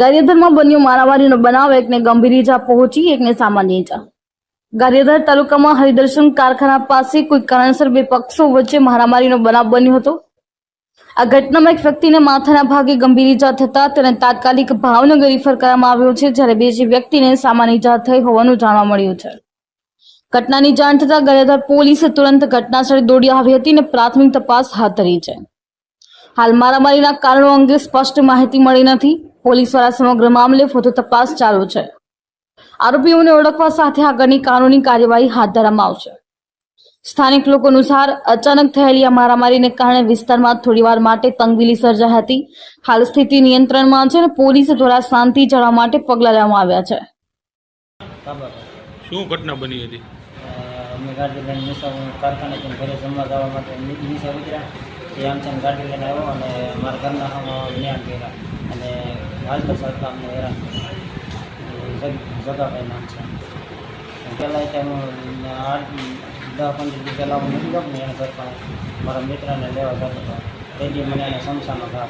ગારિયાધારમાં બન્યો મારામારીનો બનાવ એકને ગંભીર ઈજા પહોંચી, એકને સામાન્ય ઈજા. ગારિયાધર તાલુકામાં હરિદર્શન કારખાના પાસે કોઈ કારણસર બે પક્ષો વચ્ચે મારામારીનો બનાવ બન્યો હતો. આ ઘટનામાં એક વ્યક્તિને માથાના ભાગે ગંભીર ઈજા થતા તેને તાત્કાલિક ભાવનગર રિફર કરવામાં આવ્યો છે, જ્યારે બીજી વ્યક્તિને સામાન્ય ઈજા થઈ હોવાનું જાણવા મળ્યું છે. ઘટનાની જાણ થતાં ગારિયાધાર પોલીસે તુરંત ઘટનાસ્થળે દોડી આવી હતી અને પ્રાથમિક તપાસ હાથ ધરી છે. હાલ મારામારીના કારણો અંગે સ્પષ્ટ માહિતી મળી નથી. પોલીસ દ્વારા સમગ્ર મામલે વધુ તપાસ ચાલુ છે. આરોપીઓને ઓળખવા સાથે આગળની કાનૂની કાર્યવાહી હાથ ધરવામાં આવશે. સ્થાનિક લોકો અનુસાર અચાનક થયેલી આ મારામારીને કારણે વિસ્તારમાં થોડીવાર માટે તંગદિલી સર્જાઈ હતી. હાલ સ્થિતિ નિયંત્રણમાં છે અને પોલીસ દ્વારા શાંતિ જાળવવા માટે પગલાં લેવામાં આવ્યા છે. શું ઘટના બની હતી? અમે ગાડી લઈને નિશા કારખાનેથી ઘરે જમવા જવા માટે નિ- ઉતર્યા. એ આમ છે ગાડી લઈને આવ્યો અને મારા ઘરના કર્યા. અને હાલતા અમને હેરાન જગાભાઈ નામ છે. પહેલાં તેનું આઠ, દસ, પંદર દી પહેલાં હું નીકળ્યો ને એને ઘર મારા મિત્રને લેવા જતો હતો. તે મને એને સમસાનો ઘા